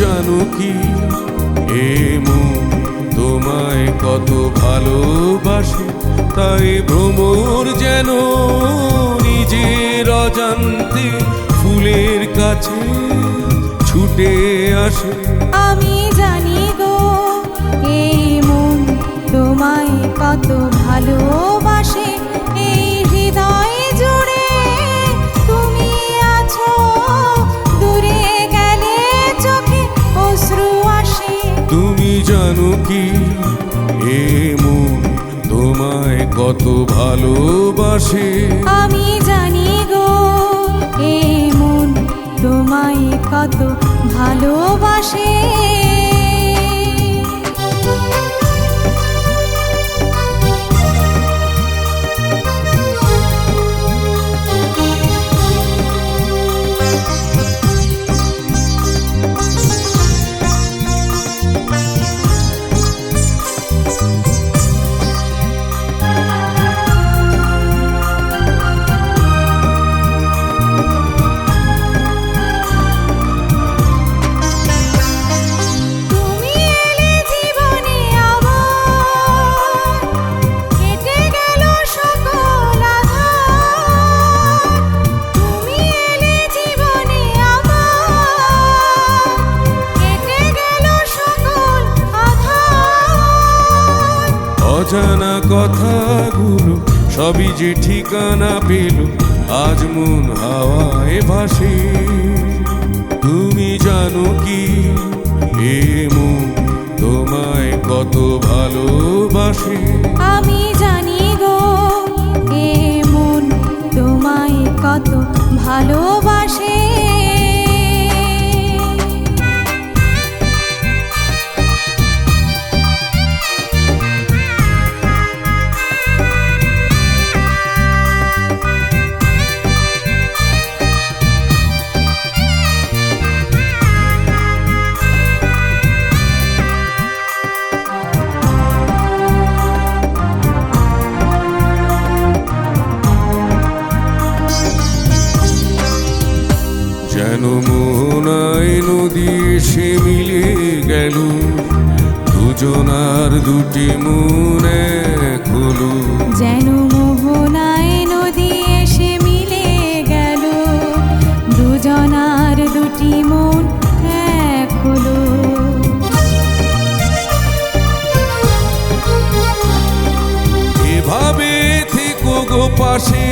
জানো কি? এ মন তোমায় কত ভালোবাসে, তাই ভ্রমর যেন নিজের অজান্তে ফুলের কাছে ছুটে আসে। আমি জানি গো এই মন তোমায় কত ভালো কি? এ মন তোমায় কত ভালোবাসে। আমি জানি গো এ মন তোমায় কত ভালোবাসে। অজানা কথাগুলো সবই যে ঠিকানা পেল, আজ মন হাওয়ায় ভাসে। তুমি জানো কি? তোমায় কত ভালোবাসে। আমি জানি গো, এ মন তোমায় কত ভালোবাসে। যেন মোহনায় নদী এসে মিলে গেল। দুজনার দুটি মন এক হলো। যেন মোহনায় নদী এসে মিলে গেল। দুজনার দুটি মন এক হলো। এভাবে থেকো গো পাশে।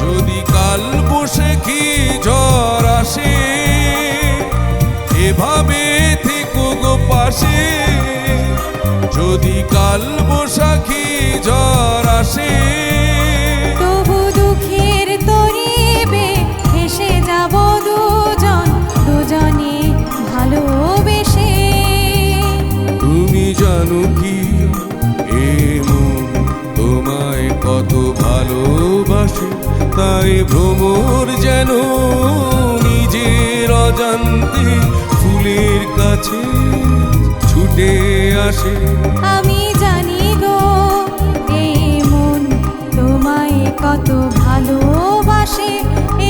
যদি কাল বসে পাশে যদি কাল বসাখী ঝড় আসে। তবু দুঃখের তরিবে এসে যাব দুজন। দুজনে ভালোবেসে। তুমি জানো কি? তোমায় কত ভালোবাসে। তাই ভ্রমর যেন নিজের অজান্তে ফুলের কাছে। ছুটে আসে। আমি জানি গো এই মন তোমায় কত ভালোবাসে।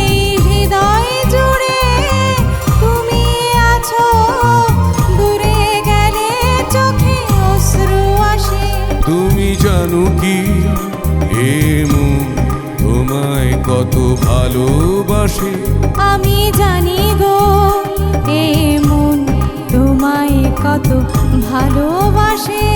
এই হৃদয় জুড়ে তুমি আছো দূরে গেলে চোখে অশ্রু আসে। তুমি জানো কি এ মন তোমায় কত ভালোবাসে। আমি জানি গো এ